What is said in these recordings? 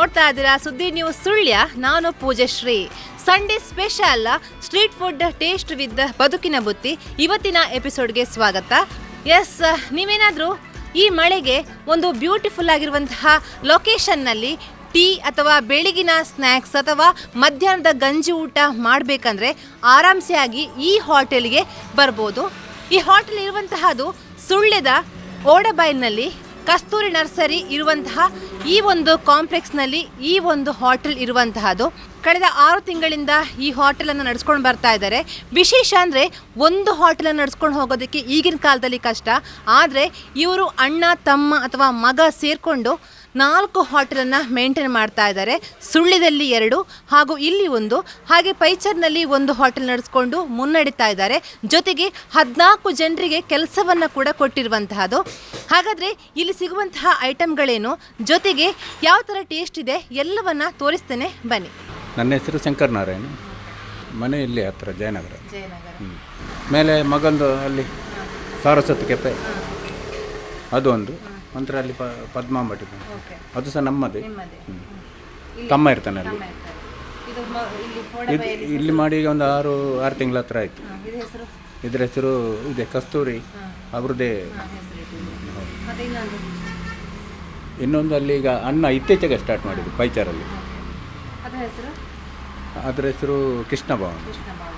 ನೋಡ್ತಾ ಇದ್ದೀರಾ? ಸುದ್ದಿ ನ್ಯೂಸ್ ಸುಳ್ಯ, ನಾನು Poojashree Sunday special street food taste with ಬದುಕಿನ ಬುತ್ತಿ. ಇವತ್ತಿನ ಎಪಿಸೋಡ್ಗೆ ಸ್ವಾಗತ. ಎಸ್ ನೀವೇನಾದರೂ ಈ ಮಳೆಗೆ ಒಂದು ಬ್ಯೂಟಿಫುಲ್ ಆಗಿರುವಂತಹ ಲೊಕೇಶನ್ನಲ್ಲಿ ಟೀ ಅಥವಾ ಬೆಳಗಿನ ಸ್ನ್ಯಾಕ್ಸ್ ಅಥವಾ ಮಧ್ಯಾಹ್ನದ ಗಂಜಿ ಊಟ ಮಾಡಬೇಕಂದ್ರೆ ಆರಾಮ್ಸೆ ಆಗಿ ಈ ಹೋಟೆಲ್ಗೆ ಬರ್ಬೋದು. ಈ ಹೋಟೆಲ್ ಇರುವಂತಹದು ಸುಳ್ಯದ ಓಡಬೈಲ್ನಲ್ಲಿ ಕಸ್ತೂರಿ ನರ್ಸರಿ ಇರುವಂತಹ ಈ ಒಂದು ಕಾಂಪ್ಲೆಕ್ಸ್ನಲ್ಲಿ ಈ ಒಂದು ಹೋಟೆಲ್ ಇರುವಂತಹದ್ದು. ಕಳೆದ ಆರು ತಿಂಗಳಿಂದ ಈ ಹೋಟೆಲನ್ನು ನಡೆಸ್ಕೊಂಡು ಬರ್ತಾ ಇದ್ದಾರೆ. ವಿಶೇಷ ಅಂದರೆ ಒಂದು ಹೋಟೆಲನ್ನು ನಡೆಸ್ಕೊಂಡು ಹೋಗೋದಕ್ಕೆ ಈಗಿನ ಕಾಲದಲ್ಲಿ ಕಷ್ಟ. ಆದರೆ ಇವರು ಅಣ್ಣ, ತಮ್ಮ ಅಥವಾ ಮಗ ಸೇರಿಕೊಂಡು ನಾಲ್ಕು ಹೋಟೆಲನ್ನು ಮೇಂಟೈನ್ ಮಾಡ್ತಾ ಇದ್ದಾರೆ. ಸುಳ್ಳಿದಲ್ಲಿ ಎರಡು ಹಾಗೂ ಇಲ್ಲಿ ಒಂದು. ಹಾಗೆ ಪೈಚರ್ನಲ್ಲಿ ಒಂದು ಹೋಟೆಲ್ ನಡೆಸ್ಕೊಂಡು ಮುನ್ನಡೀತಾ ಇದ್ದಾರೆ. ಜೊತೆಗೆ ಹದಿನಾಲ್ಕು ಜನರಿಗೆ ಕೆಲಸವನ್ನು ಕೂಡ ಕೊಟ್ಟಿರುವಂತಹದ್ದು. ಹಾಗಾದರೆ ಇಲ್ಲಿ ಸಿಗುವಂತಹ ಐಟಮ್ಗಳೇನು ಜೊತೆಗೆ ಯಾವ ಥರ ಟೇಸ್ಟ್ ಇದೆ? ಎಲ್ಲವನ್ನ ತೋರಿಸ್ತೇನೆ. ಬನ್ನಿ. ನನ್ನ ಹೆಸರು ಶಂಕರ್ ನಾರಾಯಣ. ಮನೆ ಇಲ್ಲಿ ಹತ್ರ ಜಯನಗರ. ಹ್ಮ್. ಮೇಲೆ ಮಗಂದು ಅಲ್ಲಿ ಸಾರಸ್ವತಿ ಕೆಪೆ ಅದು ಒಂದು ನಂತರ ಅಲ್ಲಿ ಪ ಪದ್ಮಾಂಬಟಿ ಓಕೆ. ಅದು ಸಹ ನಮ್ಮದೇ. ನಿಮ್ಮದೇ. ತಮ್ಮ ಇರ್ತಾನೆ ಅಲ್ಲಿ. ಇದು ಮ- ಇಲ್ಲಿ ಇದು ಹೋಡಬೈಲಿ ಇಲ್ಲಿ ಮಾಡಿ ಈಗ ಒಂದು ಆರು ಆರು ತಿಂಗಳ ಹತ್ರ ಆಯಿತು. ಇದು ಹೆಸರು? ಇದ್ರ ಹೆಸರು ಇದೆ ಕಸ್ತೂರಿ ಅವ್ರದ್ದೇ ಮತ್ತೆ ಇನ್ನೊಂದು? ಇನ್ನೊಂದು ಅಲ್ಲಿ ಈಗ ಅನ್ನ ಇತ್ತೀಚೆಗೆ ಸ್ಟಾರ್ಟ್ ಮಾಡಿದ್ದು ಪೈಚಾರಲ್ಲಿ. ಅದರ ಹೆಸರು? ಅದ್ರ ಹೆಸರು ಕೃಷ್ಣ ಭವನ್. ಕೃಷ್ಣ ಭವನ.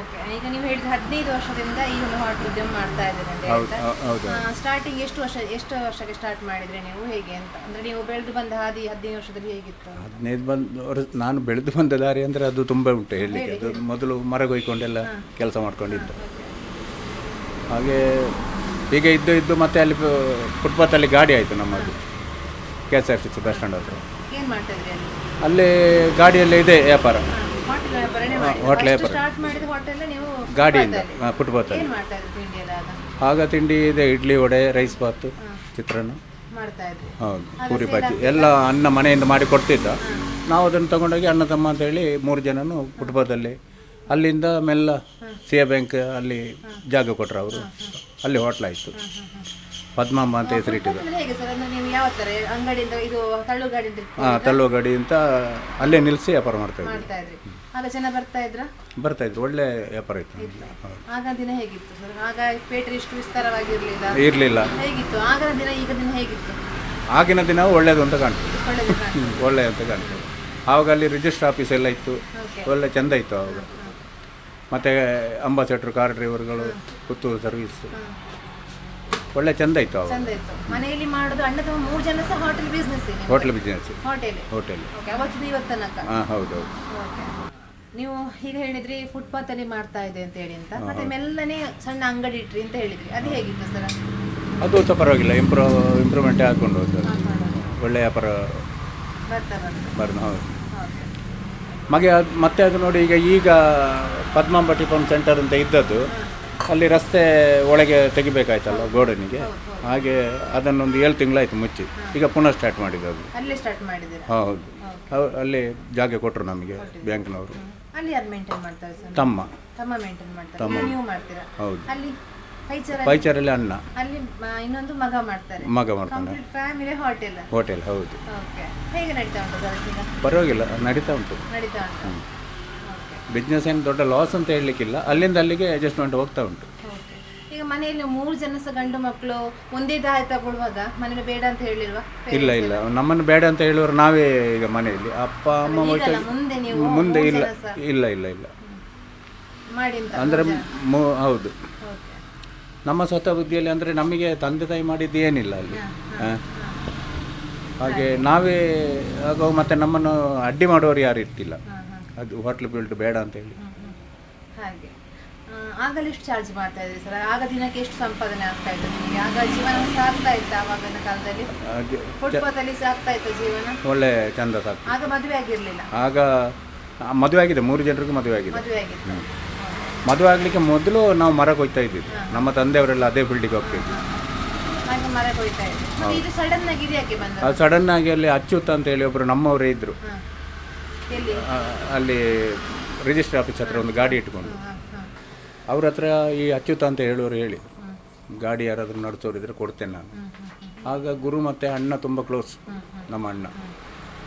ಓಕೆ ಈಗ ನೀವು ಹೇಳಿದ ಹದಿನೈದು ವರ್ಷದಿಂದ ಈ ಒಂದು ಹೋಟೆಲ್ ಉದ್ಯಮ ಮಾಡ್ತಾ ಇದ್ದೀರಿ ಅಂತ ಸ್ಟಾರ್ಟಿಂಗ್ ಎಷ್ಟು ವರ್ಷ ಎಷ್ಟು ವರ್ಷಕ್ಕೆ ಸ್ಟಾರ್ಟ್ ಮಾಡಿದ್ರಿ ನೀವು ಹೇಗೆ ಅಂತ? ಅಂದ್ರೆ ನೀವು ಬೆಳೆದು ಬಂದ ಹಾದಿ ಹದಿನೈದು ವರ್ಷದಲ್ಲಿ ಹೇಗಿತ್ತು? ಹದಿನೈದು ಬಂದು ನಾನು ಬೆಳೆದು ಬಂದ ದಾರಿ ಅಂದರೆ ಅದು ತುಂಬ ಉಂಟು ಹೇಳಲಿಕ್ಕೆ. ಅದು ಮೊದಲು ಮರಗೊಯ್ಕೊಂಡೆಲ್ಲ ಕೆಲಸ ಮಾಡ್ಕೊಂಡಿದ್ದು. ಹಾಗೆ ಈಗ ಇದ್ದು ಇದ್ದು ಮತ್ತೆ ಅಲ್ಲಿ ಫುಟ್ಪಾತಲ್ಲಿ ಗಾಡಿ ಆಯಿತು ನಮ್ಮದು. K S R T C bus stand ಹತ್ರ. ಅಲ್ಲಿ? ಗಾಡಿಯಲ್ಲೇ ಇದೆ ವ್ಯಾಪಾರ. ಹೋಟೆಲ್ ಬರ ಗಾಡಿಯಿಂದ. ಹಾಂ ಎಲ್ಲ ಆಗ ತಿಂಡಿ ಇದೆ ಇಡ್ಲಿ ವಡೆ ರೈಸ್ ಬಾತು ಚಿತ್ರಾನ್ನ. ಹೌದು ಪೂರಿ ಬಾಜಿ ಎಲ್ಲ ಅನ್ನ ಮನೆಯಿಂದ ಮಾಡಿ ಕೊಡ್ತಿದ್ದ. ನಾವು ಅದನ್ನು ತಗೊಂಡೋಗಿ ಅಣ್ಣ ತಮ್ಮ ಅಂತೇಳಿ ಮೂರು ಜನನು ಫುಟ್ಪಾತಲ್ಲಿ ಅಲ್ಲಿಂದ ಮೆಲ್ಲ ಸಿ ಎ ಬ್ಯಾಂಕ್ ಅಲ್ಲಿ ಜಾಗ ಕೊಟ್ಟರು ಅವರು. ಅಲ್ಲಿ ಹೋಟ್ಲ್ ಆಯಿತು. ಪದ್ಮಾಂಬ ಅಂತ ಹೆಸರಿಟ್ಟಿದ್ದು ಹಾಂ ತಳ್ಳುವ ಗಾಡಿ ಅಂತ ಅಲ್ಲೇ ನಿಲ್ಲಿಸಿ ವ್ಯಾಪಾರ ಮಾಡ್ತಾ ಇದ್ವಿ. ಇದ್ರಿ. ಆಗ ಜನ ಬರ್ತಾ ಇದ್ರ? ಬರ್ತಾ ಇದ್ರು ಒಳ್ಳೆ ವ್ಯಾಪಾರ ಇತ್ತು. ಆಗ ದಿನ ಹೇಗಿತ್ತು ಸರ್? ಆಗ ಪೇಟೆ ಇಷ್ಟು ವಿಸ್ತಾರವಾಗಿರ್ಲಿಲ್ಲ? ಇರಲಿಲ್ಲ. ಹೇಗಿತ್ತು? ಆಗಿನ ದಿನ ಈಗ ದಿನ ಹೇಗಿತ್ತು? ಆಗಿನ ದಿನ ಒಳ್ಳೇದು ಅಂತ ಕಾಣ್ತದೆ. ಒಳ್ಳೆದು ಕಾಣ್ತದೆ. ಒಳ್ಳೆ ಅಂತ ಕಾಣ್ತದೆ. ಆವಾಗ ಅಲ್ಲಿ ರಿಜಿಸ್ಟರ್ ಆಫೀಸ್ ಎಲ್ಲ ಇತ್ತು. ಒಳ್ಳೆ ಚೆಂದ ಇತ್ತು ಆವಾಗ. ಮತ್ತೆ ಅಂಬಾಸೆಡ್ರ್ ಕಾರ್ ಡ್ರೈವರ್ಗಳು ಪುತ್ತೂರು ಸರ್ವಿಸ್ ಒಳ್ಳೆ ಚೆಂದ ಇತ್ತು ಇತ್ತು. ಮನೆಯಲ್ಲಿ ಮಾಡೋದು ಅಣ್ಣ ತಮ್ಮ ಮೂರು ಜನ ಸಹ hotel business hotel business hotel hotel ಹಾಂ ಹೌದು ನೀವು ಈಗ ಹೇಳಿದ್ರಿ ಫುಟ್ಪಾತ್ ಅಲ್ಲಿ ಮಾಡ್ತಾ ಇದೆ ಅಂತ ಹೇಳಿ ಅಂತ. ಮತ್ತೆ ಮೆಲ್ಲನೆ ಸಣ್ಣ ಅಂಗಡಿ ಇಟ್ರಿ ಅಂತ ಹೇಳಿದ್ರಿ. ಅದು ಹೇಗಿತ್ತು ಸರ್? ಅದು ಸಹ ಪರವಾಗಿಲ್ಲ. ಇಂಪ್ರೂವ್ ಇಂಪ್ರೂವ್ಮೆಂಟ್ ಹಾಕೊಂಡು ಹೋಗ್ತದೆ. ಒಳ್ಳೆಯ ಒಳ್ಳೆ ವ್ಯಾಪಾರ ಬರ್ತಾ ಬರ್ತಾ. ಬರ್ದು ಹೌದು. ಮಗೆ ಅದು ಮತ್ತೆ ಅದು ನೋಡಿ ಈಗ ಈಗ ಪದ್ಮಾಂಬ ಟಿಫನ್ ಸೆಂಟರ್ ಅಂತ ಇದ್ದದ್ದು ಅಲ್ಲಿ ರಸ್ತೆ ಒಳಗೆ ತೆಗಿಬೇಕಾಯ್ತಲ್ಲ ಗೋಡನಿಗೆ? ಹಾಗೆ ಅದನ್ನೊಂದು ಏಳು ತಿಂಗಳಾಯ್ತು ಮುಚ್ಚಿ. ಈಗ ಪುನಃ ಸ್ಟಾರ್ಟ್ ಮಾಡಿದ್ದು ಅದು. ಹೌದು. ಅಲ್ಲಿ ಜಾಗ ಕೊಟ್ಟರು ನಮಗೆ ಬ್ಯಾಂಕ್ನವರು. ಅಲ್ಲಿ ಯಾರು ಮೇಂಟೈನ್ ಮಾಡ್ತಾರೆ ಸರ್? ತಮ್ಮ. ತಮ್ಮ ಮೇಂಟೈನ್ ಮಾಡ್ತಾರೆ. ನೀವು ಮಾಡ್ತೀರಾ? ಹೌದು. ಅಲ್ಲಿ ಪೈಚರಲ್ಲಿ? ಪೈಚಾರಲ್ಲಿ ಅಣ್ಣ ಅಲ್ಲಿ ಮ- ಇನ್ನೊಂದು ಮಗ ಮಾಡ್ತಾರೆ. ಮಗ ಮಾಡ್ತಾನೆ. ಕಂಪ್ಲೀಟ್ ಫ್ಯಾಮಿಲಿ ಹೋಟೆಲ್ ಹೋಟೆಲ್ ಹೌದು. ಓಕೆ ಹೇಗೆ ನಡೀತಾ ಉಂಟು ಸರ್ ಈಗ? ಪರವಾಗಿಲ್ಲ ನಡೀತಾ ಉಂಟು. ನಡೀತಾ ಉಂಟು? ಓಕೆ ಬಿಸ್ನೆಸ್ ಏನು ದೊಡ್ಡ ಲಾಸ್ ಅಂತ ಹೇಳಲಿಕ್ಕಿಲ್ಲ. ಅಲ್ಲಿಂದ ಅಲ್ಲಿಗೆ ಅಡ್ಜಸ್ಟ್ಮೆಂಟ್ ಹೋಗ್ತಾ ಉಂಟು. ಮನೆಯಲ್ಲಿ ಮೂರು ಜನ ಸಹ ಗಂಡು ಮಕ್ಕಳು ಒಂದೇ ದಾರಿ ತಗೊಳ್ಳುವಾಗ ಮನೇಲಿ ಬೇಡ ಅಂತ ಹೇಳಿಲ್ವಾ? ಇಲ್ಲ ಇಲ್ಲ. ನಮ್ಮನ್ನು ಬೇಡ ಅಂತ ಹೇಳುವರು ನಾವೇ ಈಗ ಮನೆಯಲ್ಲಿ. ಅಪ್ಪ ಅಮ್ಮ ಮುಂದೆ ನೀವು ಮುಂದೆ ಇಲ್ಲ ಇಲ್ಲ ಇಲ್ಲ ಇಲ್ಲ. ಮಾಡಿ ಅಂತ ಅಂದರೆ ಹೌದು. ನಮ್ಮ ಸ್ವತಃ ಬುದ್ಧಿಯಲ್ಲಿ ಅಂದರೆ ನಮಗೆ ತಂದೆ ತಾಯಿ ಮಾಡಿದ್ದು ಏನಿಲ್ಲ ಅಲ್ಲಿ. ಹಾಗೆ ನಾವೇ ಆಗ ಮತ್ತೆ ನಮ್ಮನ್ನು ಅಡ್ಡಿ ಮಾಡುವವರು ಯಾರು ಇರ್ತಿಲ್ಲ. ಅದು ಹೋಟ್ಲ್ ಬಿಲ್ಟ್ ಬೇಡ ಅಂತ ಹೇಳಿ. ಹಾಗೆ. ಆಗಲ್ಲ ಎಷ್ಟು ಚಾರ್ಜ್ ಮಾಡ್ತಾ ಇದ್ರಿ ಸರ್ ಆಗ ದಿನಕ್ಕೆ ಎಷ್ಟು ಸಂಪಾದನೆ ಆಗ್ತಾ ಇತ್ತು ನಿಮಗೆ? ಆಗ ಜೀವನ ಸಾಗ್ತಾ ಇತ್ತು ಆವಾಗಿನ ಕಾಲದಲ್ಲಿ? ಫುಟ್ಪಾತಲ್ಲಿ ಸಾಕ್ತಾ ಸಾಗ್ತಾ ಇತ್ತು ಜೀವನ? ಒಳ್ಳೆ ಚಂದ ಸಾಕು ಆಗ ಮದುವೆ ಆಗಿರಲಿಲ್ಲ? ಆಗ ಮದುವೆ ಆಗಿದೆ ಮೂರು ಜನರಿಗೂ ಮದುವೆ ಆಗಿದೆ. ಮದುವೆ ಆಗಿತ್ತು. ಮದುವೆ ಆಗಲಿಕ್ಕೆ ಮೊದಲು ನಾವು ಮರ ಕೊಯ್ತಾ ಇದ್ದಿದ್ದು. ನಮ್ಮ ತಂದೆಯವರೆಲ್ಲ ಅದೇ ಬಿಲ್ಡಿಂಗ್ ಹೋಗ್ತಿದ್ವಿ ಅದು ಸಡನ್ ಆಗಿ ಅಲ್ಲಿ ಅಚ್ಯುತ್ ಅಂತ ಹೇಳಿ ಒಬ್ಬರು ನಮ್ಮವರೇ ಇದ್ದರು ಎಲ್ಲಿ? ಅಲ್ಲಿ ರಿಜಿಸ್ಟರ್ ಆಫೀಸ್ ಹತ್ರ ಒಂದು ಗಾಡಿ ಇಟ್ಕೊಂಡು. ಅವ್ರ ಹತ್ರ ಈ ಅಚ್ಯುತ ಅಂತ ಹೇಳೋರು ಹೇಳಿ. ಗಾಡಿ ಯಾರಾದರೂ ನಡೆಸೋರಿದ್ರೆ ಕೊಡ್ತೇನೆ ನಾನು. ಆಗ ಗುರು ಮತ್ತು ಅಣ್ಣ ತುಂಬ ಕ್ಲೋಸ್ ನಮ್ಮ ಅಣ್ಣ.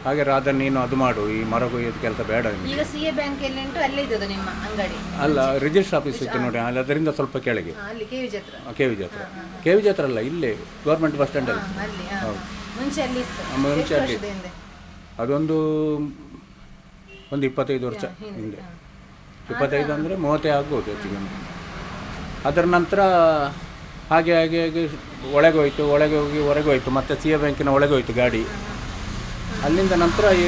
ಹಾಗೆ ರಾಧಾ ನೀನು ಅದು ಮಾಡು ಈ ಮರ ಕೊಯ್ಯೋದು ಕೆಲಸ ಬೇಡ ನಿನಗೆ. ಈಗ ಸಿ ಎ ಬ್ಯಾಂಕ್ ಎಲ್ಲಿ ಉಂಟು ಅಲ್ಲೇ ಇದ್ದದ್ದು ನಿಮ್ಮ ಅಂಗಡಿ. ಅಲ್ಲ ರಿಜಿಸ್ಟರ್ ಆಫೀಸ್ ಇತ್ತು ನೋಡಿ ಅಲ್ಲಿ ಅದರಿಂದ ಸ್ವಲ್ಪ ಕೆಳಗೆ. ಹ, ಅಲ್ಲಿ ಕೆ ವಿಜ್ ಹತ್ರ ಕೆ ವಿ ಜಾತ್ರ. ಕೆ ವಿ ಹತ್ರ ಅಲ್ಲ ಇಲ್ಲೇ ಗೌರ್ಮೆಂಟ್ ಬಸ್ ಸ್ಟ್ಯಾಂಡಲ್ಲಿ ಹ, ಅಲ್ಲಿ ಹ. ಮುಂಚೆ ಅಲ್ಲಿ ಇತ್ತು. ಆ, ಮುಂಚೆ ಎಷ್ಟು ಅಲ್ಲಿ. ವರ್ಷದ ಹಿಂದೆ? ಅದೊಂದು ಒಂದು ಇಪ್ಪತ್ತೈದು ವರ್ಷ ಹಿಂದೆ ಇಪ್ಪತ್ತೈದು ಅಂದರೆ ಮೂವತ್ತೇ ಆಗ್ಬೋದು ಹೆಚ್ಚಿಗೆ ಅದರ ನಂತರ ಹಾಗೆ ಹಾಗೆ ಹಾಗೆ ಒಳಗೆ ಹೋಯ್ತು ಒಳಗೆ ಹೋಗಿ ಹೊರಗೆ ಹೋಯ್ತು ಮತ್ತು ಸಿ ಎ ಬ್ಯಾಂಕಿನ ಒಳಗೆ ಹೋಯ್ತು ಗಾಡಿ. ಅಲ್ಲಿಂದ ನಂತರ ಈ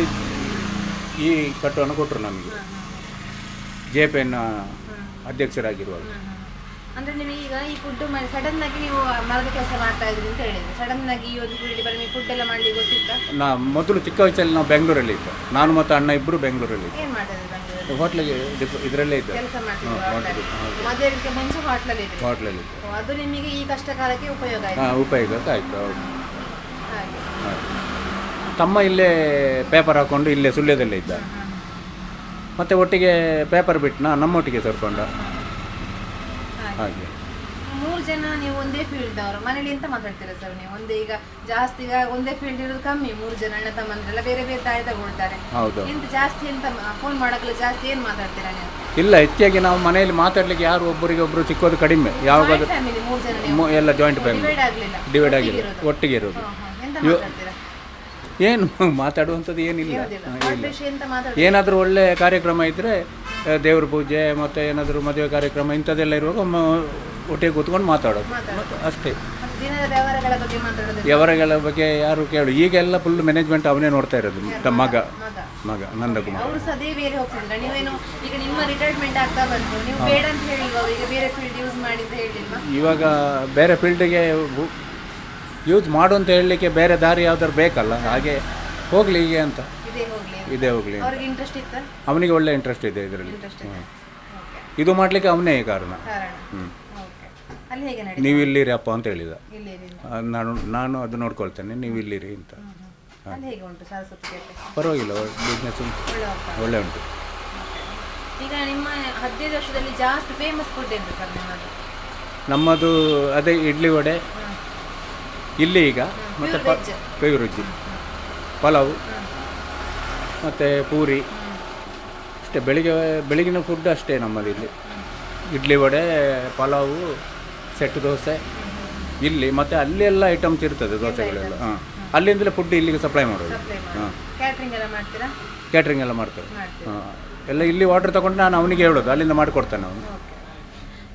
ಈ ಕಟ್ಟನ್ನು ಕೊಟ್ಟರು ನಮಗೆ. ಜೆ ಪಿ ಎನ್ನ ಅಧ್ಯಕ್ಷರಾಗಿರುವಾಗ. ಅಂದ್ರೆ ನಿಮಗೆ ಈಗ ಈ ಫುಡ್ ಸಡನ್ ಆಗಿ ನೀವು ಮರದ ಕೆಲಸ ಮಾಡ್ತಾ ಇದ್ರಿ ಅಂತ ಹೇಳಿದ್ರೆ. ಸಡನ್ ಆಗಿ ಈ ಒಂದು ಪೀರಿಯಡ್ ಬರೀ ಫುಡ್ ಎಲ್ಲ ಮಾಡ್ಲಿಕ್ಕೆ ಗೊತ್ತಿತ್ತಾ? ನಾ ಮೊದಲು ಚಿಕ್ಕ ವಯಸ್ಸಲ್ಲಿ ನಾವು ಬೆಂಗಳೂರಲ್ಲಿ ಇದ್ದ. ನಾನು ಮತ್ತು ಅಣ್ಣ ಇಬ್ಬರು ಬೆಂಗಳೂರಲ್ಲಿ ಏನು ಬೆಂಗಳೂರಲ್ಲಿ? ಹೋಟ್ಲಿಗೆ ಇದರಲ್ಲೇ ಇದ್ದೆ. ಕೆಲಸ ಮಾಡ್ತಿದ್ರು ಅದೇ ರೀತಿ ಮುಂಚೆ ಹೋಟ್ಲಲ್ಲಿ ಇದ್ರಿ. ಹೋಟ್ಲಲ್ಲಿ ಅದು ನಿಮಗೆ ಈ ಕಷ್ಟ ಕಾಲಕ್ಕೆ ಉಪಯೋಗ ಆಯ್ತು. ಹಾಂ ಉಪಯೋಗ ಆಯಿತು ಹೌದು. ತಮ್ಮ ಇಲ್ಲೇ ಪೇಪರ್ ಹಾಕ್ಕೊಂಡು ಇಲ್ಲೇ ಸುಳ್ಯದಲ್ಲೇ ಇದ್ದ. ಮತ್ತು ಒಟ್ಟಿಗೆ ಪೇಪರ್ ಬಿಟ್ಟನಾ ನಮ್ಮೊಟ್ಟಿಗೆ ಸೇರ್ಕೊಂಡ. ಹಾಗೆ. ಮೂರು ಜನ ನೀವು ಒಂದೇ ಫೀಲ್ಡ್ ಅವರು. ಮನೇಲಿ ಎಂತ ಮಾತಾಡ್ತೀರಾ ಸರ್ ನೀವು? ಒಂದೇ ಈಗ ಜಾಸ್ತಿ ಈಗ ಒಂದೇ ಫೀಲ್ಡ್ ಇರೋದು ಕಮ್ಮಿ. ಮೂರು ಜನ ಅಣ್ಣ ತಮ್ಮಂದ್ರೆಲ್ಲ ಬೇರೆ ಬೇರೆ ತಾಯಿ ತಗೊಳ್ತಾರೆ. ಹೌದು. ಎಂತ ಜಾಸ್ತಿ ಎಂತ ಫೋನ್ ಮಾಡಕ್ಕೆಲ್ಲ ಜಾಸ್ತಿ ಏನ್ ಮಾತಾಡ್ತೀರಾ ನೀವು? ಇಲ್ಲ ಹೆಚ್ಚಾಗಿ ನಾವು ಮನೆಯಲ್ಲಿ ಮಾತಾಡ್ಲಿಕ್ಕೆ ಯಾರು ಒಬ್ಬರಿಗೆ ಒಬ್ಬರು ಸಿಕ್ಕೋದು ಕಡಿಮೆ. ಯಾವಾಗ ಮೂರು ಜನ ಎಲ್ಲ ಜಾಯಿಂಟ್ ಫ್ಯಾಮಿಲಿ ಡಿವೈಡ್ ಆಗಿದೆ ಒಟ್ಟಿಗೆ ಇರೋದು. ಎಂತ ಮಾತಾಡ್ತೀರಾ? ಏನು ಮಾತಾಡುವಂಥದ್ದು ಏನಿಲ್ಲ. ಏನಾದರೂ ಒಳ್ಳೆ ಕಾರ್ಯಕ್ರಮ ಇದ್ದರೆ ದೇವ್ರ ಪೂಜೆ ಮತ್ತು ಏನಾದರೂ ಮದುವೆ ಕಾರ್ಯಕ್ರಮ ಇಂಥದ್ದೆಲ್ಲ ಇರುವಾಗ ಒಟ್ಟಿಗೆ ಕೂತ್ಕೊಂಡು ಮಾತಾಡೋದು. ಅಷ್ಟೇ. ವ್ಯವಹಾರಗಳ ಬಗ್ಗೆ ಯಾರು ಕೇಳು. ಈಗೆಲ್ಲ ಫುಲ್ ಮ್ಯಾನೇಜ್ಮೆಂಟ್ ಅವನೇ ನೋಡ್ತಾ ಇರೋದು. ತಮ್ಮ ಮಗ. ಮಗ. ನಂದಕುಮಾರ್. ಇವಾಗ ಬೇರೆ ಫೀಲ್ಡಿಗೆ ಯೂಸ್ ಮಾಡು ಅಂತ ಹೇಳಲಿಕ್ಕೆ ಬೇರೆ ದಾರಿ ಯಾವ್ದಾದ್ರು ಬೇಕಲ್ಲ? ಹಾಗೆ ಹೋಗಲಿ ಹೀಗೆ ಅಂತ. ಇದೇ ಹೋಗ್ಲಿ ಅವನಿಗೆ ಒಳ್ಳೆ ಇಂಟ್ರೆಸ್ಟ್ ಇದೆ ಇದರಲ್ಲಿ. ಇದು ಮಾಡಲಿಕ್ಕೆ ಅವನೇ ಕಾರಣ. ಹ್ಞೂ ನೀವು ಇಲ್ಲಿರಿ ಅಪ್ಪ ಅಂತ ಹೇಳಿದ. ನಾನು ನಾನು ಅದು ನೋಡ್ಕೊಳ್ತೇನೆ. ನೀವು ಇಲ್ಲಿರಿ ಅಂತ. ಪರವಾಗಿಲ್ಲ ಬಿಸ್ನೆಸ್ ಉಂಟು. ಒಳ್ಳೆ ಉಂಟು? ಈಗ ನಿಮ್ಮ ಹದಿನೈದು ವರ್ಷದಲ್ಲಿ ಜಾಸ್ತಿ ಫೇಮಸ್ ಫುಡ್ ನಮ್ಮದು ಅದೇ ಇಡ್ಲಿ ವಡೆ ಇಲ್ಲಿ ಈಗ ಮತ್ತು ಪ ರುಚಿ ಪಲಾವು ಮತ್ತು ಪೂರಿ. ಅಷ್ಟೇ ಬೆಳಿಗ್ಗೆ ಬೆಳಗಿನ ಫುಡ್ ಅಷ್ಟೇ ನಮ್ಮಲ್ಲಿ ಇಲ್ಲಿ. ಇಡ್ಲಿ ವಡೆ ಪಲಾವು ಸೆಟ್ ದೋಸೆ. ಇಲ್ಲಿ ಮತ್ತು ಅಲ್ಲಿ ಎಲ್ಲ ಐಟಮ್ಸ್ ಇರ್ತದೆ ದೋಸೆಗಳೆಲ್ಲ. ಹಾಂ. ಅಲ್ಲಿಂದಲೇ ಫುಡ್ ಇಲ್ಲಿಗೆ ಸಪ್ಲೈ ಮಾಡೋದು. ಹಾಂ. ಕ್ಯಾಟ್ರಿಂಗ್ ಎಲ್ಲ ಮಾಡ್ತೇವೆ. ಹಾಂ. ಎಲ್ಲ ಇಲ್ಲಿ ಆರ್ಡ್ರ್ ತಗೊಂಡು ನಾನು ಅವನಿಗೆ ಹೇಳೋದು. ಅಲ್ಲಿಂದ ಮಾಡಿಕೊಡ್ತೇನೆ ಅವನು.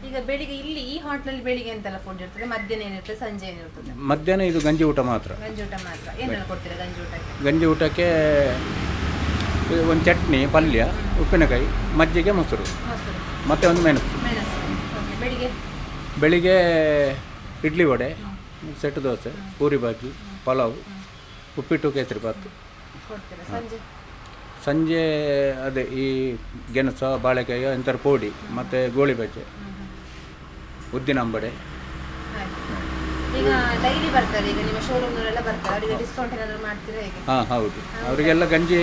ಈಗ ಬೆಳಿಗ್ಗೆ ಇಲ್ಲಿ ಈ ಹೋಟ್ಲಲ್ಲಿ ಬೆಳಿಗ್ಗೆ ಎಂತೆಲ್ಲ ಫುಡ್ ಇರ್ತದೆ? ಮಧ್ಯಾಹ್ನ ಏನಿರ್ತದೆ? ಸಂಜೆ ಏನಿರ್ತದೆ? ಮಧ್ಯಾಹ್ನ ಇದು ಗಂಜಿ ಊಟ ಮಾತ್ರ. ಗಂಜಿ ಊಟ ಮಾತ್ರ. ಏನೆಲ್ಲ ಕೊಡ್ತೀರಾ ಗಂಜಿ ಊಟಕ್ಕೆ? ಗಂಜಿ ಊಟಕ್ಕೆ ಒಂದು ಚಟ್ನಿ ಪಲ್ಯ ಉಪ್ಪಿನಕಾಯಿ ಮಜ್ಜಿಗೆ ಮೊಸರು. ಮೊಸರು. ಮತ್ತು ಒಂದು ಮೆಣಸು. ಮೆಣಸು. ಓಕೆ ಬೆಳಿಗ್ಗೆ? ಬೆಳಿಗ್ಗೆ ಇಡ್ಲಿ ವಡೆ ಸೆಟ್ ದೋಸೆ ಪೂರಿ ಬಾಜಿ ಪಲಾವ್ ಉಪ್ಪಿಟ್ಟು ಕೇಸರಿ ಬಾತು ಕೊಡ್ತೀರಾ ಸಂಜೆ? ಸಂಜೆ ಅದೇ ಈ ಗೆಣಸ ಬಾಳೆಕಾಯಿ ಇಂಥರ ಪೋಡಿ ಮತ್ತು ಗೋಳಿ ಬಜ್ಜೆ. ಉದ್ದಿನ ಅಂಬಡೆ. ಹಾಗೆ ಈಗ ಡೈಲಿ ಬರ್ತಾರೆ ಈಗ ನಿಮ್ಮ ಶೋರೂಮ್ನವರೆಲ್ಲ ಬರ್ತಾರೆ ಅವರಿಗೆ ಡಿಸ್ಕೌಂಟ್ ಏನಾದರೂ ಮಾಡ್ತೀರಾ ಹೇಗೆ? ಹಾಂ ಹೌದು. ಅವರಿಗೆಲ್ಲ ಗಂಜಿ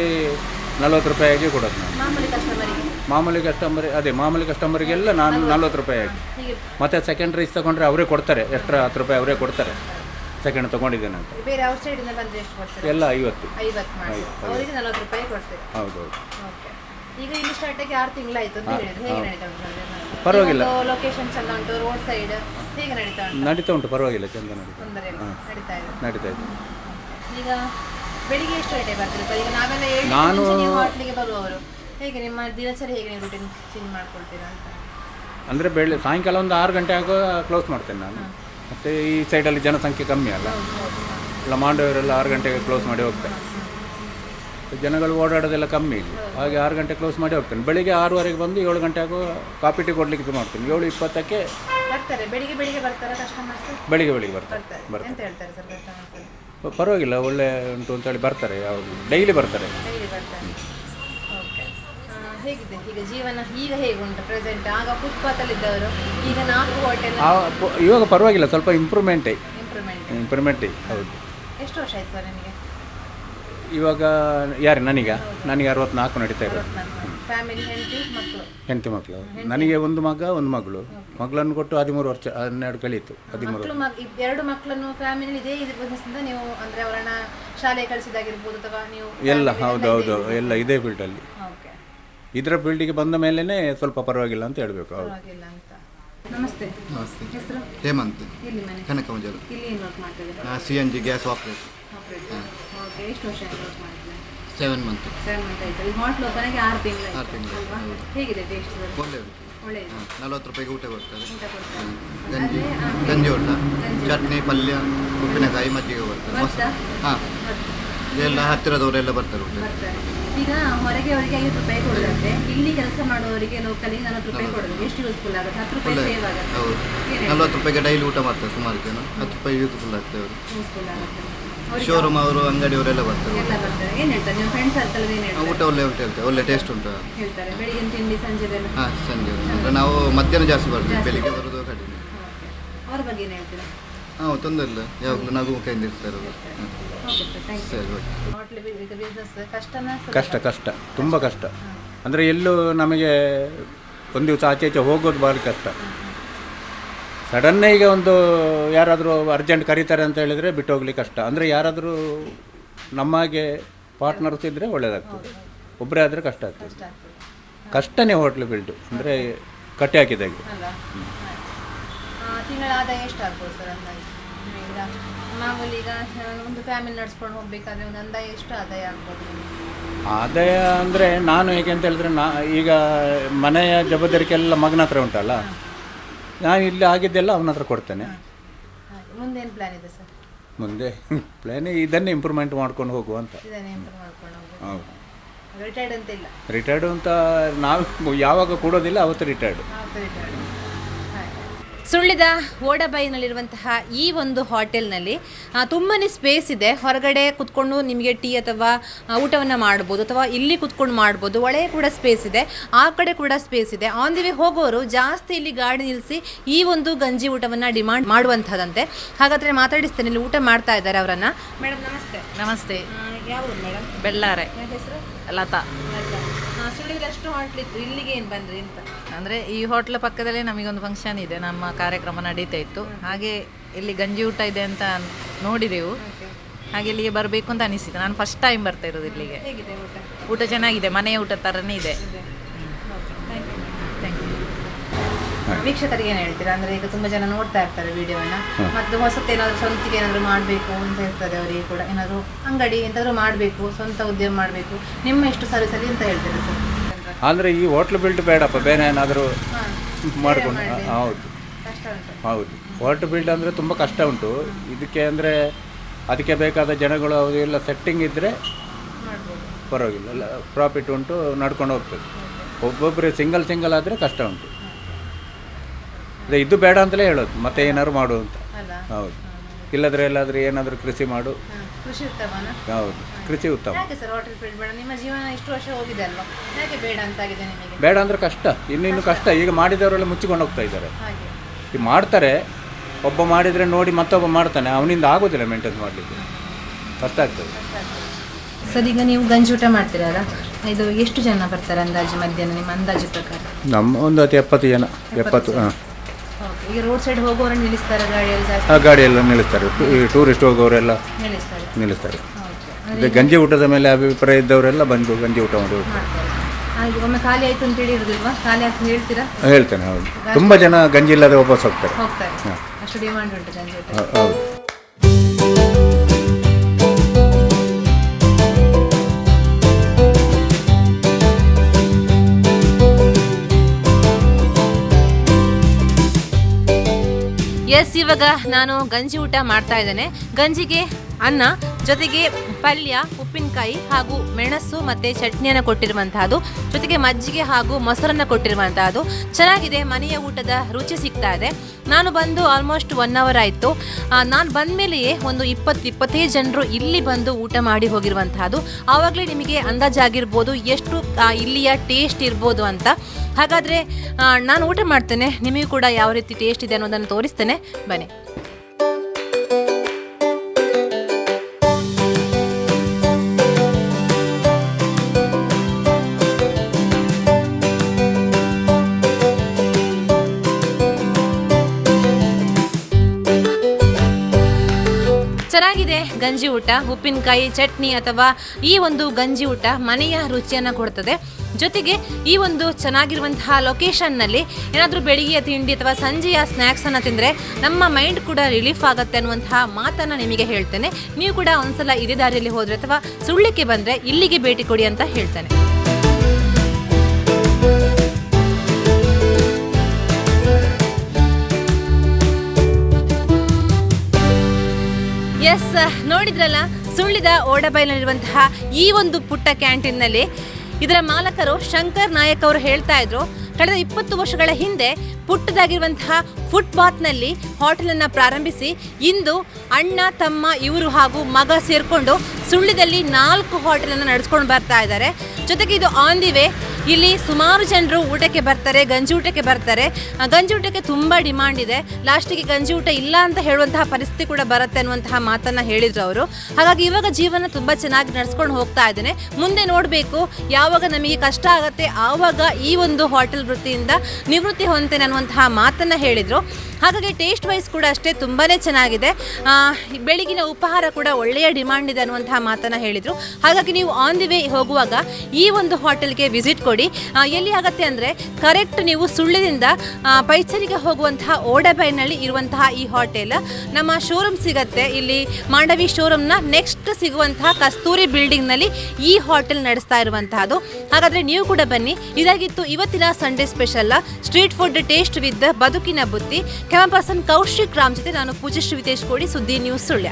ನಲ್ವತ್ತು ರೂಪಾಯಿಗೆ ಕೊಡೋದು ನಾನು ಮಾಮೂಲಿ ಕಸ್ಟಮರಿಗೆ ಮಾಮೂಲಿ ಕಸ್ಟಮರ್ ಅದೇ ಮಾಮೂಲಿ ಕಸ್ಟಮರಿಗೆಲ್ಲ ನಾನು ನಲ್ವತ್ತು. ರೂಪಾಯಿ ಆಗಿ ಹೀಗೆ. ಮತ್ತು ಸೆಕೆಂಡ್ ರೈಸ್ ತಗೊಂಡ್ರೆ ಅವರೇ ಕೊಡ್ತಾರೆ ಎಕ್ಸ್ಟ್ರಾ ಹತ್ತು ರೂಪಾಯಿ ಅವರೇ ಕೊಡ್ತಾರೆ. ಸೆಕೆಂಡ್ ತೊಗೊಂಡಿದ್ದೇನೆ ಅಂತ. ಬೇರೆ ಔಟ್ಸೈಡಿಂದ ಬಂದರೆ ಎಷ್ಟು ಕೊಡ್ತೀರಾ? ಎಲ್ಲ ಐವತ್ತು. ಐವತ್ತು ಮಾಡಿ ಅವರಿಗೆ ನಲವತ್ತು ರೂಪಾಯಿ ಕೊಡ್ತೀರಾ ಹೌದು ಹೌದು. ಓಕೆ. ಈಗ ಇಲ್ಲಿ ಸ್ಟಾರ್ಟ್ ಆಗಿ ಆರು ತಿಂಗಳಾಯ್ತು ಅಂತ ಹೇಳಿದ್ರು. ಹೇಗೆ ನಡೀತಾ ಉಂಟು ಪರವಾಗಿಲ್ಲ. ಲೊಕೇಶನ್ ಚಂದ ಉಂಟು ರೋಡ್ ಸೈಡ್ ಹೇಗೆ ನಡೀತಾ ಉಂಟು? ನಡೀತಾ ಉಂಟು ಪರವಾಗಿಲ್ಲ ಚಂದ ನಡೀತಾ ತೊಂದರೆ ಇಲ್ಲ ನಡೀತಾ ಇದೆ. ನಡೀತಾ ಇದೆ. ಈಗ ಬೆಳಿಗ್ಗೆ ಎಷ್ಟು ಗಂಟೆ ಬರ್ತೀರಾ ಸರ್? ಈಗ ನಾವೆಲ್ಲ ಏಳು ನಾನು- ಹೋಟ್ಲಿಗೆ ಬರುವವರು. ಹೇಗೆ ನಿಮ್ಮ ದಿನಚರಿ ಹೇಗೆ ನೀವು ರುಟೀನ್ ಚೇಂಜ್ ಮಾಡ್ಕೊಳ್ತೀರಾ ಅಂತ? ಅಂದರೆ ಬೆಳೆ ಸಾಯಂಕಾಲ ಒಂದು ಆರು ಗಂಟೆ ಆಗುವ ಕ್ಲೋಸ್ ಮಾಡ್ತೇನೆ ನಾನು. ಮತ್ತು ಈ ಸೈಡಲ್ಲಿ ಜನಸಂಖ್ಯೆ ಕಮ್ಮಿ ಅಲ್ಲ. ಎಲ್ಲ ಮಾಂಡವರೆಲ್ಲ ಆರು ಗಂಟೆಗೆ ಕ್ಲೋಸ್ ಮಾಡಿ ಹೋಗ್ತಾರೆ. ಜನಗಳು ಓಡಾಡೋದೆಲ್ಲ ಕಮ್ಮಿ ಇಲ್ಲಿ. ಹಾಗೆ ಆರು ಗಂಟೆ ಕ್ಲೋಸ್ ಮಾಡಿ ಹೋಗ್ತೇನೆ. ಬೆಳಿಗ್ಗೆ ಆರೂವರೆಗೆ ಬಂದು ಏಳು ಗಂಟೆ ಆಗೋ ಕಾಪಿ ಟೀ ಕೊಡಲಿಕ್ಕೆ ಇದು ಮಾಡ್ತೀನಿ. ಏಳು ಇಪ್ಪತ್ತಕ್ಕೆ ಬರ್ತಾರೆ. ಬೆಳಿಗ್ಗೆ ಬೆಳಿಗ್ಗೆ ಬರ್ತಾರಾ ಕಸ್ಟಮರ್ಸ್ ಬೆಳಿಗ್ಗೆ ಬೆಳಿಗ್ಗೆ ಬರ್ತಾರೆ. ಪರವಾಗಿಲ್ಲ ಒಳ್ಳೆ ಉಂಟು ಅಂತೇಳಿ ಬರ್ತಾರೆ. ಯಾವುದು ಡೈಲಿ ಬರ್ತಾರೆ. ಡೈಲಿ ಬರ್ತಾರೆ. ಓಕೆ ಹೇಗಿದೆ? ಈಗ ಜೀವನ ಈಗ ಹೇಗುಂಟು ಪ್ರೆಸೆಂಟ್ ಆಗ ಫುಟ್ಪಾತಲ್ಲಿದ್ದವರು ಈಗ ನಾಲ್ಕು ಹೋಟೆಲ್ ಆ ಇವಾಗ ಪರವಾಗಿಲ್ಲ ಸ್ವಲ್ಪ ಇಂಪ್ರೂವ್ಮೆಂಟೇ ಇಂಪ್ರೂವ್ಮೆಂಟ್ ಇಂಪ್ರೂವ್ಮೆಂಟ್ ಹೌದು. ಎಷ್ಟು ವರ್ಷ ಆಯ್ತು ಸರ್ ನಿಮಗೆ? ಇವಾಗ ಯಾರು ನನಗೆ? ನನಗೆ ಅರವತ್ನಾಲ್ಕು ನಡೀತಾ ಇರೋದು. ಫ್ಯಾಮಿಲಿ ಹೆಂಡತಿ ಮಕ್ಕಳು ಹೆಂಡತಿ ಮಕ್ಕಳು ನನಗೆ ಒಂದು ಮಗ ಒಂದು ಮಗಳು. ಮಗಳನ್ನು ಕೊಟ್ಟು ಹದಿಮೂರು ವರ್ಷ ಹನ್ನೆರಡು ಕಳೀತು ಹದಿಮೂರು ಮಕ್ಕಳು ಮಗ್ ಎರಡು ಮಕ್ಕಳನ್ನು ಫ್ಯಾಮಿಲಿ ಇದೇ ಇದ್ರ ಬಿಸ್ನೆಸ್ಸಿಂದ ನೀವು ಅಂದ್ರೆ ಅವರನ್ನ ಶಾಲೆ ಕಳಿಸಿದಾಗಿರ್ಬೋದು ಅಥವಾ ನೀವು ಎಲ್ಲ ಹೌದು ಹೌದು ಎಲ್ಲ ಇದೇ ಫೀಲ್ಡಲ್ಲಿ ಓಕೆ. ಇದರ ಫೀಲ್ಡಿಗೆ ಬಂದ ಮೇಲೇ ಸ್ವಲ್ಪ ಪರವಾಗಿಲ್ಲ ಅಂತ ಹೇಳಬೇಕು ಹೌದು. ಪರವಾಗಿಲ್ಲ ಅಂತ. ನಮಸ್ತೆ. ನಮಸ್ತೆ. ಹೆಸರು? ಹೇಮಂತ್. ಇಲ್ಲಿ ಮನೆ? ಕನಕ ಇಲ್ಲಿ ಏನು ವರ್ಕ್ ಮಾಡ್ತಿದ್ದೀರಾ C N G gas operate okay ಎಷ್ಟು ವರ್ಷ ಆಯ್ತು ವರ್ಕ್ ಮಾಡ್ತಿದ್ದೀರಾ ಸೆವೆನ್ ಮಂತ್ ಸೆವೆನ್ ಮಂತ್ ಆಯಿತು ಈಗ ಹೋಟ್ಲ್ ಓಪನಿಗೆ ಆರು ತಿಂಗಳು ಆರು ತಿಂಗಳು, ಅಲ್ವಾ? ಹೌದು. ಹೇಗಿದೆ ಟೇಸ್ಟ್ ಒಳ್ಳೆ ಉಂಟು ನಲ್ವತ್ತು ರೂಪಾಯಿಗೆ ಊಟ ಕೊಡ್ತಾರೆ ಊಟ ಕೊಡ್ತಾರೆ ಹ್ಮ್. ಗಂಜಿ. ಗಂಜಿ ಊಟ. ಚಟ್ನಿ ಪಲ್ಯ ಉಪ್ಪಿನಕಾಯಿ ಮಜ್ಜಿಗೆ ಬರ್ತಾರೆ ಭತ್ತ? ಹಾಂ. ಎಲ್ಲ ಹತ್ತಿರದವರೆಲ್ಲ ಬರ್ತಾರೆ ಊಟ ಬರ್ತಾರೆ. ಈಗ ಹೊರಗೆ ಅವರಿಗೆ ಐವತ್ತು ರೂಪಾಯಿ ಕೊಡುತ್ತೆ. ಇಲ್ಲಿ ಕೆಲಸ ಮಾಡುವವರಿಗೆ ಲೋಕಲಿ ನಲವತ್ತು ರೂಪಾಯಿ ಕೊಡೋದು. ಎಷ್ಟು ಯೂಸ್ಫುಲ್ ಆಗುತ್ತೆ? ಹತ್ತು ರೂಪಾಯಿ ಸೇವ್ ಆಗುತ್ತೆ. ಹೌದು. ಏನ್ ನಲ್ವತ್ತು ರೂಪಾಯಿಗೆ ಡೈಲಿ ಊಟ ಮಾಡ್ತಾರೆ ಸುಮಾರು ಜನ. ಹತ್ತು ರೂಪಾಯಿ ಯೂಸ್ಫುಲ್ ಆಗ್ತದೆ ಅವರು ಯೂಸ್ಫುಲ್ ಆಗುತ್ತೆ. ಶೋರೂಮ್ ಅವರು ಅಂಗಡಿಯವರೆಲ್ಲ ಬರ್ತಾರೆ. ಎಲ್ಲ ಬರ್ತಾರೆ. ಏನು ಹೇಳ್ತಾರೆ? ನಿಮ್ಮ ಫ್ರೆಂಡ್ಸ್ ಸರ್ಕಲ್ ಏನು ಹೇಳ್ತಾರೆ? ಊಟ ಒಳ್ಳೆ ಊಟ ಹೇಳ್ತಾರೆ ಒಳ್ಳೆ ಟೇಸ್ಟ್ ಉಂಟು. ಹೇಳ್ತಾರೆ. ಬೆಳಿಗ್ಗೆ ತಿಂಡಿ ಸಂಜೆ ಹಾಂ ಸಂಜೆ. ಅಂದರೆ ನಾವು ಮಧ್ಯಾಹ್ನ ಜಾಸ್ತಿ ಬರ್ತೀವಿ. ಬೆಳಿಗ್ಗೆ ಬರೋದು ಕಡಿಮೆ. ಅವ್ರ ಬಗ್ಗೆ ಏನು ಹೇಳ್ತೀರಾ? ಹಾಂ ತೊಂದರೆ ಇಲ್ಲ ಯಾವಾಗಲೂ ನಗು ಮುಖದಿಂದ ಇರ್ತಾರೆ ಅವರು ಓಕೆ ಸರ್ ಥ್ಯಾಂಕ್ ಯು ಸರಿ ಓಕೆ ಹೋಟ್ಲ್ ಈಗ ಬಿಸ್ನೆಸ್ ಕಷ್ಟನ ಕಷ್ಟ ಕಷ್ಟ. ತುಂಬ ಕಷ್ಟ. ಅಂದರೆ ಎಲ್ಲೂ ನಮಗೆ ಒಂದು ದಿವಸ ಆಚೆ ಈಚೆ ಹೋಗೋದು ಭಾರಿ ಕಷ್ಟ. ಸಡನ್ನೇ ಈಗ ಒಂದು ಯಾರಾದರೂ ಅರ್ಜೆಂಟ್ ಕರೀತಾರೆ ಅಂತ ಹೇಳಿದರೆ ಬಿಟ್ಟು ಹೋಗ್ಲಿಕ್ಕೆ ಕಷ್ಟ. ಅಂದರೆ ಯಾರಾದರೂ ನಮಗೆ ಪಾರ್ಟ್ನರ್ಸ್ ಇದ್ದರೆ ಒಳ್ಳೆಯದಾಗ್ತದೆ ಒಬ್ಬರೇ ಆದರೆ ಕಷ್ಟ ಆಗ್ತದೆ. ಕಷ್ಟನೇ ಹೋಟ್ಲು ಬಿಲ್ಡು ಅಂದರೆ ಕಟ್ಟಿ ಹಾಕಿದಾಗೆ. ತಿಂಗಳ ಆದಾಯ ಎಷ್ಟು ಆಗ್ಬೋದು ಸರ್ ಅಂದಾಜು? ಈಗ ಮಾಮೂಲಿ ಈಗ ಒಂದು ಫ್ಯಾಮಿಲಿ ನಡ್ಸ್ಕೊಂಡು ಹೋಗ್ಬೇಕಾದ್ರೆ ಒಂದು ಅಂದಾಯ ಎಷ್ಟು ಆದಾಯ ಆಗ್ಬೋದು? ಆದಾಯ ಅಂದರೆ ನಾನು ಹೇಗೆ ಅಂತ ಹೇಳಿದ್ರೆ ನಾ ಈಗ ಮನೆಯ ಜವಾಬ್ದಾರಿಕೆಲ್ಲ ಮಗನ ಹತ್ರ ಉಂಟಲ್ಲ? ನಾನು ಇಲ್ಲಿ ಆಗಿದ್ದೆಲ್ಲ ಅವನ ಹತ್ರ ಕೊಡ್ತೇನೆ. ಹಾಗೆ. ಮುಂದೇನು ಪ್ಲ್ಯಾನ್ ಇದೆ ಸರ್? ಮುಂದೆ ಪ್ಲಾನ್ ಇದನ್ನೇ ಇಂಪ್ರೂವ್ಮೆಂಟ್ ಮಾಡ್ಕೊಂಡು ಹೋಗುವ ಅಂತ. ಇದನ್ನೇ ಇಂಪ್ರೂವ್ ಮಾಡ್ಕೊಂಡು ಹೌದು. ರಿಟೈರ್ಡ್ ಅಂತ ಇಲ್ಲ? ರಿಟೈರ್ಡು ಅಂತ ನಾವು ಯಾವಾಗ ಕೊಡೋದಿಲ್ಲ ಅವತ್ತು ರಿಟೈರ್ಡು ರಿಟೈರ್ಡ್ ಸುಳ್ಳಿದ ಓಡಬೈನಲ್ಲಿರುವಂತಹ ಈ ಒಂದು ಹೋಟೆಲ್ನಲ್ಲಿ ತುಂಬಾ ಸ್ಪೇಸ್ ಇದೆ. ಹೊರಗಡೆ ಕುತ್ಕೊಂಡು ನಿಮಗೆ ಟೀ ಅಥವಾ ಊಟವನ್ನು ಮಾಡ್ಬೋದು ಅಥವಾ ಇಲ್ಲಿ ಕುತ್ಕೊಂಡು ಮಾಡ್ಬೋದು. ಒಳಗೆ ಕೂಡ ಸ್ಪೇಸ್ ಇದೆ. ಆ ಕಡೆ ಕೂಡ ಸ್ಪೇಸ್ ಇದೆ. ಆನ್ ದಿ ವೇ ಹೋಗೋರು ಜಾಸ್ತಿ ಇಲ್ಲಿ ಗಾಡಿ ನಿಲ್ಲಿಸಿ ಈ ಒಂದು ಗಂಜಿ ಊಟವನ್ನು ಡಿಮಾಂಡ್ ಮಾಡುವಂಥದ್ದಂತೆ. ಹಾಗಾದರೆ ಮಾತಾಡಿಸ್ತೇನೆ ಇಲ್ಲಿ ಊಟ ಮಾಡ್ತಾ ಇದ್ದಾರೆ ಅವರನ್ನು. ಮೇಡಮ್ ನಮಸ್ತೆ. ನಮಸ್ತೆ. ಯಾವ ಮೇಡಮ್? ಬೆಳ್ಳಾರೆ. ಹೆಸರು? ಲತಾ. ಸುಳ್ಳಿದ್ರೆ ಅಷ್ಟು ಹೋಟ್ಲಿತ್ತು ಇಲ್ಲಿಗೆ ಏನು ಬಂದ್ರಿ ಅಂತ? ಅಂದರೆ ಈ ಹೋಟ್ಲ ಪಕ್ಕದಲ್ಲೇ ನಮಗೊಂದು ಫಂಕ್ಷನ್ ಇದೆ. ನಮ್ಮ ಕಾರ್ಯಕ್ರಮ ನಡೀತಾ ಇತ್ತು. ಹಾಗೆ ಇಲ್ಲಿ ಗಂಜಿ ಊಟ ಇದೆ ಅಂತ ನೋಡಿದೆವು. ಹಾಗೆ ಇಲ್ಲಿಗೆ ಬರಬೇಕು ಅಂತ ಅನಿಸಿತು ನಾನು ಫಸ್ಟ್ ಟೈಮ್ ಬರ್ತಾ ಇರೋದು ಇಲ್ಲಿಗೆ. ಊಟ? ಚೆನ್ನಾಗಿದೆ. ಮನೆಯ ಊಟ ಥರನೇ ಇದೆ. ವೀಕ್ಷಕರಿಗೆ ಏನು ಹೇಳ್ತೀರಾ? ಅಂದ್ರೆ ಈಗ ತುಂಬಾ ಜನ ನೋಡ್ತಾ ಇರ್ತಾರೆ ವಿಡಿಯೋನ. ಮತ್ತು ಹೊಸತು ಏನಾದ್ರು ಸ್ವಂತಿಗೆ ಏನಾದ್ರು ಮಾಡಬೇಕು ಅಂತ ಇರ್ತದೆ ಅವರಿಗೆ ಕೂಡ. ಏನಾದ್ರು ಅಂಗಡಿ ಎಂತಾದ್ರೂ ಮಾಡಬೇಕು ಸ್ವಂತ ಉದ್ಯಮ ಮಾಡಬೇಕು. ನಿಮ್ಮ ಎಷ್ಟು ಸರಿ ಸರಿ ಅಂತ ಹೇಳ್ತೀರಾ ಸರ್? ಅಂದರೆ ಈ ಹೋಟ್ಲು ಬಿಲ್ಡ್ ಬೇಡಪ್ಪ ಬೇರೆ ಏನಾದರೂ ಮಾಡ್ಕೊಂಡು. ಹೌದು. ಹೌದು. ಹೋಟ್ಲು ಬಿಲ್ಡ್ ಅಂದರೆ ತುಂಬ ಕಷ್ಟ ಉಂಟು. ಇದಕ್ಕೆ ಅಂದರೆ ಅದಕ್ಕೆ ಬೇಕಾದ ಜನಗಳು ಅವರೆಲ್ಲ ಸೆಟ್ಟಿಂಗ್ ಇದ್ದರೆ ಪರವಾಗಿಲ್ಲ. ಎಲ್ಲ ಪ್ರಾಫಿಟ್ ಉಂಟು ನಡ್ಕೊಂಡು ಹೋಗ್ತದೆ. ಒಬ್ಬೊಬ್ಬರು ಸಿಂಗಲ್ ಸಿಂಗಲ್ ಆದರೆ ಕಷ್ಟ ಉಂಟು. ಅದೇ ಇದು ಬೇಡ ಅಂತಲೇ ಹೇಳೋದು ಮತ್ತೆ ಏನಾದ್ರು ಮಾಡು ಅಂತ. ಹೌದು. ಇಲ್ಲದ್ರೆ ಎಲ್ಲಾದ್ರೂ ಏನಾದರೂ ಕೃಷಿ ಮಾಡು. ಕೃಷಿ ಉತ್ತಮನ? ಹೌದು ಕೃಷಿ ಉತ್ತಮ. ಯಾಕೆ ಸರ್ ಹೋಟೆಲ್ ಫೀಲ್ಡ್ ಬೇಡ? ನಿಮ್ಮ ಜೀವನ ಇಷ್ಟು ವರ್ಷ ಹೋಗಿದೆ ಅಲ್ವಾ? ಯಾಕೆ ಬೇಡ ಅಂತಾಗಿದೆ ನಿಮಗೆ? ಬೇಡ ಅಂದರೆ ಕಷ್ಟ ಇನ್ನಿನ್ನು ಕಷ್ಟ. ಈಗ ಮಾಡಿದವರೆಲ್ಲ ಮುಚ್ಚಿಕೊಂಡು ಹೋಗ್ತಾ ಇದ್ದಾರೆ. ಹಾಗೆ. ಈಗ ಮಾಡ್ತಾರೆ ಒಬ್ಬ ಮಾಡಿದರೆ ನೋಡಿ ಮತ್ತೊಬ್ಬ ಮಾಡ್ತಾನೆ ಅವನಿಂದ ಆಗೋದಿಲ್ಲ ಮೇಂಟೈನ್ ಮಾಡಲಿಕ್ಕೆ. ಕಷ್ಟ ಆಗ್ತದೆ. ಸರ್ ಈಗ ನೀವು ಗಂಜಿ ಊಟ ಮಾಡ್ತೀರಲ್ಲ? ಇದು ಎಷ್ಟು ಜನ ಬರ್ತಾರೆ ಅಂದಾಜು ಮಧ್ಯಾಹ್ನ ನಿಮ್ಮ ಅಂದಾಜು ಪ್ರಕಾರ? ನಮ್ಮ ಒಂದು ಹತ್ತು ಎಪ್ಪತ್ತು ಜನ ಎಪ್ಪತ್ತು ಹಾಂ. ಈಗ ರೋಡ್ ಸೈಡ್ ಹೋಗೋರು ನಿಲ್ಲಿಸ್ತಾರೆ ಗಾಡಿಯಲ್ಲಿ ಜಾಸ್ತಿ? ಆ ಗಾಡಿಯೆಲ್ಲ ನಿಲ್ಲಿಸ್ತಾರೆ. ಟು- ಈ ಟೂರಿಸ್ಟ್ ಹೋಗೋರೆಲ್ಲ ನಿಲ್ಲಿಸ್ತಾರೆ. ನಿಲ್ಲಿಸ್ತಾರೆ. ಅದೇ ಗಂಜಿ ಊಟದ ಮೇಲೆ ಅಭಿಪ್ರಾಯ ಇದ್ದವರೆಲ್ಲ ಬಂದು ಗಂಜಿ ಊಟ ಮಾಡಿ ಹೋಗ್ತಾರೆ. ಮಾಡ್ತಾರೆ. ಹಾಗೆ ಒಮ್ಮೆ ಖಾಲಿ ಆಯ್ತು ಅಂತ ಹೇಳಿರೋದಿಲ್ವಾ? ಖಾಲಿ ಅಂತ ಹೇಳ್ತೀರಾ? ಹೇಳ್ತೇನೆ ಹೌದು. ತುಂಬ ಜನ ಗಂಜಿ ಇಲ್ಲದೆ ವಾಪಸ್ ಹೋಗ್ತಾರೆ. ಹೋಗ್ತಾರೆ. ಅಷ್ಟು ಡಿಮಾಂಡ್ ಉಂಟು ಗಂಜಿ ಊಟ ಹೌದು. ಎಸ್ ಇವಾಗ ನಾನು ಗಂಜಿ ಊಟ ಮಾಡ್ತಾ ಇದ್ದೇನೆ. ಗಂಜಿಗೆ ಅನ್ನ ಜೊತೆಗೆ ಪಲ್ಯ, ಉಪ್ಪಿನಕಾಯಿ ಹಾಗೂ ಮೆಣಸು ಮತ್ತು ಚಟ್ನಿಯನ್ನು ಕೊಟ್ಟಿರುವಂತಹದ್ದು ಜೊತೆಗೆ ಮಜ್ಜಿಗೆ ಹಾಗೂ ಮೊಸರನ್ನು ಕೊಟ್ಟಿರುವಂತಹದ್ದು ಚೆನ್ನಾಗಿದೆ, ಮನೆಯ ಊಟದ ರುಚಿ ಸಿಗ್ತಾ ಇದೆ. ನಾನು ಬಂದು ಆಲ್ಮೋಸ್ಟ್ ಒನ್ ಅವರ್ ಆಯಿತು. ನಾನು ಬಂದ ಮೇಲೆಯೇ ಒಂದು ಇಪ್ಪತ್ತು, ಇಪ್ಪತ್ತೈದು ಜನರು ಇಲ್ಲಿ ಬಂದು ಊಟ ಮಾಡಿ ಹೋಗಿರುವಂತಹದ್ದು ಆವಾಗಲೇ ನಿಮಗೆ ಅಂದಾಜಾಗಿರ್ಬೋದು ಎಷ್ಟು ಇಲ್ಲಿಯ ಟೇಸ್ಟ್ ಇರ್ಬೋದು ಅಂತ. ಹಾಗಾದರೆ ನಾನು ಊಟ ಮಾಡ್ತೇನೆ. ನಿಮಗೂ ಕೂಡ ಯಾವ ರೀತಿ ಟೇಸ್ಟ್ ಇದೆ ಅನ್ನೋದನ್ನು ತೋರಿಸ್ತೇನೆ. ಬನ್ನಿ. ಗಂಜಿ ಊಟ, ಉಪ್ಪಿನಕಾಯಿ, ಚಟ್ನಿ ಅಥವಾ ಈ ಒಂದು ಗಂಜಿ ಊಟ ಮನೆಯ ರುಚಿಯನ್ನು ಕೊಡ್ತದೆ. ಜೊತೆಗೆ ಈ ಒಂದು ಚೆನ್ನಾಗಿರುವಂತಹ ಲೊಕೇಶನ್ನಲ್ಲಿ ಏನಾದರೂ ಬೆಳಿಗ್ಗೆಯ ತಿಂಡಿ ಅಥವಾ ಸಂಜೆಯ ಸ್ನ್ಯಾಕ್ಸನ್ನು ತಿಂದರೆ ನಮ್ಮ ಮೈಂಡ್ ಕೂಡ ರಿಲೀಫ್ ಆಗುತ್ತೆ ಅನ್ನುವಂತಹ ಮಾತನ್ನು ನಿಮಗೆ ಹೇಳ್ತೇನೆ. ನೀವು ಕೂಡ ಒಂದ್ಸಲ ಇದೇ ದಾರಿಯಲ್ಲಿ ಹೋದರೆ ಅಥವಾ ಸುಳ್ಳಿಕೆ ಬಂದರೆ ಇಲ್ಲಿಗೆ ಭೇಟಿ ಕೊಡಿ ಅಂತ ಹೇಳ್ತೇನೆ. ಎಸ್ ನೋಡಿದ್ರಲ್ಲ, ಸುಳ್ಳಿದ ಓಡಬೈನಲ್ಲಿರುವಂತಹ ಈ ಒಂದು ಪುಟ್ಟ ಕ್ಯಾಂಟೀನ್ನಲ್ಲಿ ಇದರ ಮಾಲಕರು ಶಂಕರ್ ನಾಯಕ್ ಅವರು ಹೇಳ್ತಾ ಇದ್ರು, ಕಳೆದ ಇಪ್ಪತ್ತು ವರ್ಷಗಳ ಹಿಂದೆ ಪುಟ್ಟದಾಗಿರುವಂತಹ ಫುಟ್ಪಾತ್ನಲ್ಲಿ ಹೋಟೆಲನ್ನು ಪ್ರಾರಂಭಿಸಿ ಇಂದು ಅಣ್ಣ, ತಮ್ಮ, ಇವರು ಹಾಗೂ ಮಗ ಸೇರಿಕೊಂಡು ಸುಳ್ಳಿದಲ್ಲಿ ನಾಲ್ಕು ಹೋಟೆಲನ್ನು ನಡೆಸ್ಕೊಂಡು ಬರ್ತಾ ಇದ್ದಾರೆ. ಜೊತೆಗೆ ಇದು ಆನ್ ದಿ ವೇ ಇಲ್ಲಿ ಸುಮಾರು ಜನರು ಊಟಕ್ಕೆ ಬರ್ತಾರೆ, ಗಂಜಿ ಊಟಕ್ಕೆ ಬರ್ತಾರೆ. ಗಂಜಿ ಊಟಕ್ಕೆ ತುಂಬ ಡಿಮಾಂಡ್ ಇದೆ. ಲಾಸ್ಟಿಗೆ ಗಂಜಿ ಊಟ ಇಲ್ಲ ಅಂತ ಹೇಳುವಂತಹ ಪರಿಸ್ಥಿತಿ ಕೂಡ ಬರುತ್ತೆ ಅನ್ನುವಂತಹ ಮಾತನ್ನ ಹೇಳಿದ್ರು ಅವರು. ಹಾಗಾಗಿ ಇವಾಗ ಜೀವನ ತುಂಬ ಚೆನ್ನಾಗಿ ನಡ್ಸ್ಕೊಂಡು ಹೋಗ್ತಾ ಇದ್ದೇನೆ. ಮುಂದೆ ನೋಡಬೇಕು, ಯಾವಾಗ ನಮಗೆ ಕಷ್ಟ ಆಗುತ್ತೆ, ಆವಾಗ ಈ ಒಂದು ಹೋಟೆಲ್ ವೃತ್ತಿಯಿಂದ ನಿವೃತ್ತಿ ಹೊಂದ್ತೇನೆ ಅನ್ನುವಂತಹ ಮಾತನ್ನ ಹೇಳಿದ್ರು. ಹಾಗಾಗಿ ಟೇಸ್ಟ್ ವೈಸ್ ಕೂಡ ಅಷ್ಟೇ ತುಂಬಾ ಚೆನ್ನಾಗಿದೆ. ಬೆಳಗಿನ ಉಪಹಾರ ಕೂಡ ಒಳ್ಳೆಯ ಡಿಮಾಂಡ್ ಇದೆ ಅನ್ನುವಂತಹ ಮಾತನ್ನ ಹೇಳಿದ್ರು. ಹಾಗಾಗಿ ನೀವು ಆನ್ ದಿ ವೇ ಹೋಗುವಾಗ ಈ ಒಂದು ಹೋಟೆಲ್ಗೆ ವಿಸಿಟ್ ಕೊಡಿ. ಆ, ಎಲ್ಲಿ ಆಗತ್ತೆ ಅಂದರೆ ಕರೆಕ್ಟ್ ನೀವು ಸುಳ್ಳಿನಿಂದ ಪೈಚರಿಗೆ ಹೋಗುವಂತಹ ಓಡಬೈನಲ್ಲಿ ಇರುವಂತಹ ಈ ಹೋಟೆಲ್ ನಮ್ಮ ಶೋರೂಮ್ ಸಿಗತ್ತೆ. ಇಲ್ಲಿ ಮಾಂಡವಿ ಶೋರೂಮ್ನ ನೆಕ್ಸ್ಟ್ ಸಿಗುವಂತಹ ಕಸ್ತೂರಿ ಬಿಲ್ಡಿಂಗ್ನಲ್ಲಿ ಈ ಹೋಟೆಲ್ ನಡೆಸ್ತಾ ಇರುವಂತಹದ್ದು. ಹಾಗಾದರೆ ನೀವು ಕೂಡ ಬನ್ನಿ. ಇದಾಗಿತ್ತು ಇವತ್ತಿನ Sunday special street food taste with ಬದುಕಿನ ಬುತ್ತಿ ಕೆಮ ಪರ್ಸನ್ ಕೌಶಿಕ್ ರಾಮ್ ಜೊತೆ ನಾನು ಪೂಜಶ್ರೀ ವಿತೇಶ್ ಕೋಡಿ ಸುದ್ದಿ news Sullia.